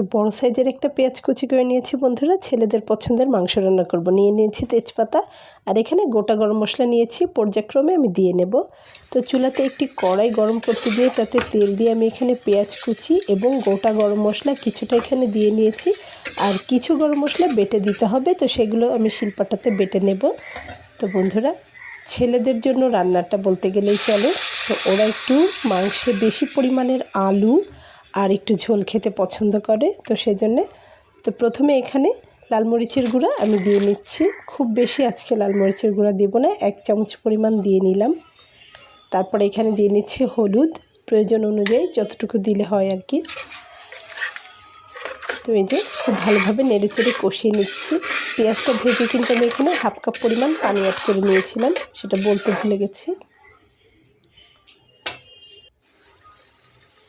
তো বড় সাইজের একটা পেঁয়াজ কুচি করে নিয়েছি বন্ধুরা। ছেলেদের পছন্দের মাংস রান্না করব। নিয়ে নিয়েছি তেজপাতা। আর এখানে গোটা গরম মশলা নিয়েছি। পর্যায়ক্রমে আমি দিয়ে নেব। তো চুলাতে একটি কড়াই গরম করতে দিয়ে তাতে তেল দিয়ে আমি এখানে পেঁয়াজ কুচি এবং গোটা গরম মশলা কিছুটা এখানে দিয়ে নিয়েছি। আর কিছু গরম মশলা বেটে দিতে হবে। তো সেগুলো আমি শিল্পাটাতে বেটে নেব। তো বন্ধুরা, ছেলেদের জন্য রান্নাটা বলতে গেলেই চলে। তো ওরা একটু মাংসে বেশি পরিমাণের আলু আর একটু ঝোল খেতে পছন্দ করে, তো সেজন্যে। তো প্রথমে এখানে লাল মরিচের গুঁড়া আমি দিয়ে নিচ্ছি। খুব বেশি আজকে লাল মরিচের গুঁড়া দেবো না, এক চামচ পরিমাণ দিয়ে নিলাম। তারপরে এখানে দিয়ে নিচ্ছি হলুদ, প্রয়োজন অনুযায়ী যতটুকু দিলে হয় আর কি। তো এই যে খুব ভালোভাবে নেড়ে চেড়ে কষিয়ে নিচ্ছি। পেঁয়াজটা ভেজে কিন্তু আমি এখানে হাফ কাপ পরিমাণ পানি অ্যাড করে নিয়েছিলাম, সেটা বলতে ভুলে গেছি।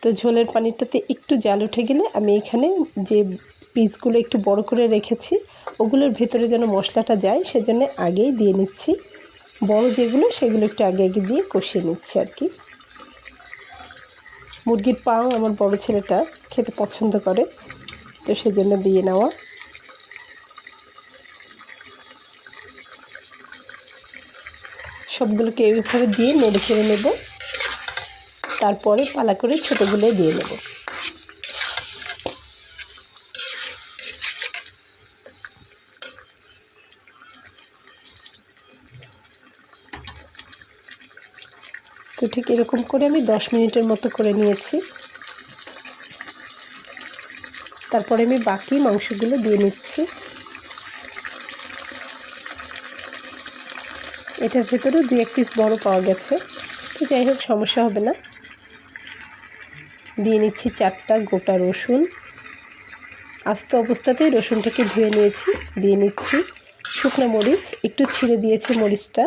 তো ঝোলের পানিটাতে একটু জাল উঠে গেলে আমি এখানে যে পিসগুলো একটু বড় করে রেখেছি, ওগুলোর ভেতরে যেন মশলাটা যায় সেজন্য আগেই দিয়ে নিচ্ছি। বড় যেগুলো সেগুলো একটু আগে আগে দিয়ে কষিয়ে নিচ্ছি আর কি। মুরগির পাও আমার বড় ছেলেটা খেতে পছন্দ করে, তো সেজন্য দিয়ে নেওয়া। সবগুলোকে এইভাবে দিয়ে নেড়ে চেড়ে নেব। তারপরে পালা করে ছোটোগুলো দিয়ে নেব তো ঠিক এরকম করে আমি দশ মিনিটের মতো করে নিয়েছি। তারপরে আমি বাকি মাংসগুলো দিয়ে নিচ্ছি। এটার ভেতরে দু এক পিস বড় পাওয়া গেছে। তো যাই হোক, সমস্যা হবে না। দিয়ে নিচ্ছি চারটা গোটা রসুন। আস্ত অবস্থাতেই রসুনটাকে ধুয়ে নিয়েছি, দিয়ে নিচ্ছি শুকনো মরিচ, একটু ছিঁড়ে দিয়েছি মরিচটা।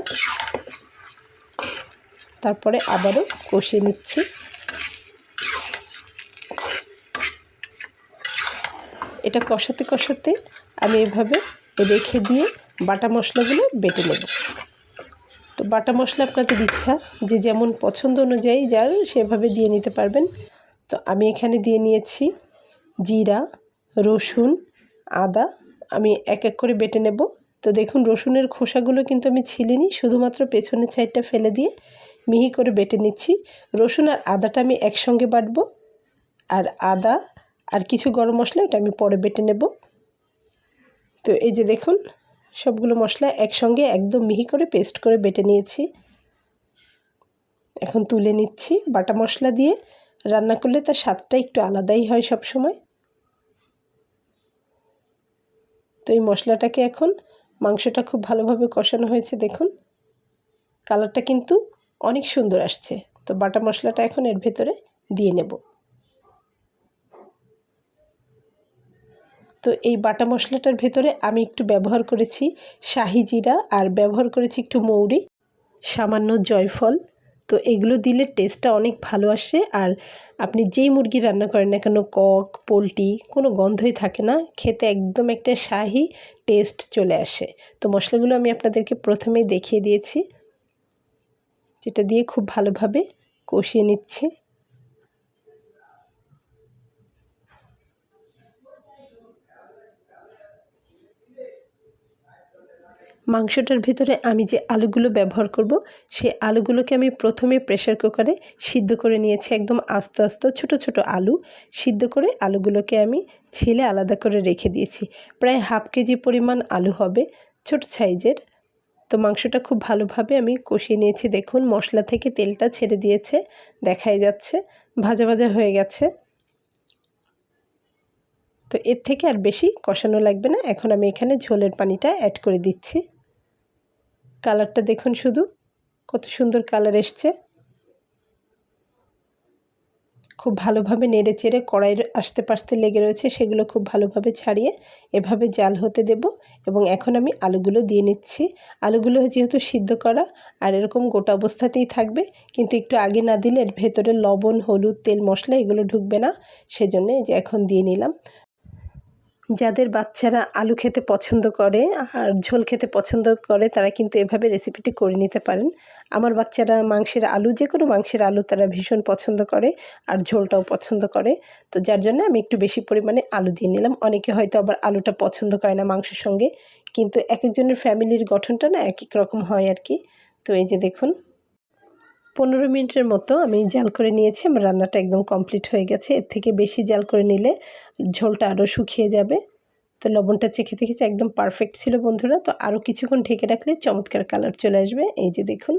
তারপরে আবারও কষিয়ে নিচ্ছি। এটা কষাতে কষাতে আমি এভাবে রেখে দিয়ে বাটা মশলাগুলো বেটে নেব। তো বাটা মশলা আপনাদের ইচ্ছা, যে যেমন পছন্দ অনুযায়ী যার সেভাবে দিয়ে নিতে পারবেন। তো আমি এখানে দিয়ে নিয়েছি জিরা, রসুন, আদা। আমি এক এক করে বেটে নেব। তো দেখুন, রসুনের খোসাগুলো কিন্তু আমি ছিলিনি, শুধুমাত্র পেছনের সাইডটা ফেলে দিয়ে মিহি করে বেটে নিচ্ছি। রসুন আর আদাটা আমি একসঙ্গে বাটবো। আর আদা আর কিছু গরম মশলা ওটা আমি পরে বেটে নেব। তো এই যে দেখুন, সবগুলো মশলা একসঙ্গে একদম মিহি করে পেস্ট করে বেটে নিয়েছি। এখন তুলে নিচ্ছি বাটা মশলা দিয়ে। রান্না করলে তার স্বাদটা একটু আলাদাই হয় সব সময় তো এই মশলাটাকে এখন মাংসটা খুব ভালোভাবে কষানো হয়েছে, দেখুন। কালারটা কিন্তু অনেক সুন্দর আসছে। তো বাটা মশলাটা এখন এর ভেতরে দিয়ে নেব। তো এই বাটা মশলাটার ভেতরে আমি একটু ব্যবহার করেছি শাহি জিরা আর ব্যবহার করেছি একটু মৌরি, সামান্য জয়ফল। তো এগুলো দিলে টেস্টটা অনেক ভালো আসে। আর আপনি যেই মুরগি রান্না করেন না কেন, কক, পোলট্রি, কোনো গন্ধই থাকে না। খেতে একদম একটা শাহি টেস্ট চলে আসে। তো মশলাগুলো আমি আপনাদেরকে প্রথমেই দেখিয়ে দিয়েছি। যেটা দিয়ে খুব ভালোভাবে কষিয়ে নিচ্ছি। মাংসটার ভিতরে আমি যে আলুগুলো ব্যবহার করব সেই আলুগুলোকে আমি প্রথমে প্রেশার কুকারে সিদ্ধ করে নিয়েছি একদম আস্তে আস্তে ছোট ছোট আলু। সিদ্ধ করে আলুগুলোকে আমি ছিলে আলাদা করে রেখে দিয়েছি। প্রায় হাফ কেজি পরিমাণ আলু হবে, ছোট সাইজের। তো মাংসটা খুব ভালোভাবে আমি কষিয়ে নিয়েছি। দেখুন, মশলা থেকে তেলটা ছেড়ে দিয়েছে, দেখাই যাচ্ছে, ভাজা ভাজা হয়ে গেছে। তো এর থেকে আর বেশি কষানো লাগবে না। এখন আমি এখানে ঝোলের পানিটা অ্যাড করে দিচ্ছি। কালারটা দেখুন শুধু। কত সুন্দর কালার এসছে। খুব ভালোভাবে নেড়ে চেড়ে কড়াইয়ের আস্তে পাস্তে লেগে রয়েছে, সেগুলো খুব ভালোভাবে ছাড়িয়ে এভাবে জাল হতে দেব। এবং এখন আমি আলুগুলো দিয়ে নিচ্ছি। আলুগুলো যেহেতু সিদ্ধ করা, আর এরকম গোটা অবস্থাতেই থাকবে, কিন্তু একটু আগে না দিলে এর ভেতরে লবণ, হলুদ, তেল, মশলা এগুলো ঢুকবে না। সেজন্য যে এখন দিয়ে নিলাম। যাদের বাচ্চারা আলু খেতে পছন্দ করে আর ঝোল খেতে পছন্দ করে, তারা কিন্তু এভাবে রেসিপিটি করে নিতে পারেন। আমার বাচ্চারা মাংসের আলু, যে কোনো মাংসের আলু তারা ভীষণ পছন্দ করে আর ঝোলটাও পছন্দ করে। তো যার জন্য আমি একটু বেশি পরিমাণে আলু দিয়ে নিলাম। অনেকে হয়তো আবার আলুটা পছন্দ করে না মাংসের সঙ্গে। কিন্তু এক একজনের ফ্যামিলির গঠনটা না এক এক রকম হয় আর কি। তো এই যে দেখুন পনেরো মিনিটের মতো আমি জাল করে নিয়েছি। আমার রান্নাটা একদম কমপ্লিট হয়ে গেছে। এর থেকে বেশি জাল করে নিলে ঝোলটা আরও শুকিয়ে যাবে। তো লবণটা চেখে দেখেছি একদম পারফেক্ট ছিল বন্ধুরা। তো আরও কিছুক্ষণ ঢেকে রাখলে চমৎকার কালার চলে আসবে। এই যে দেখুন।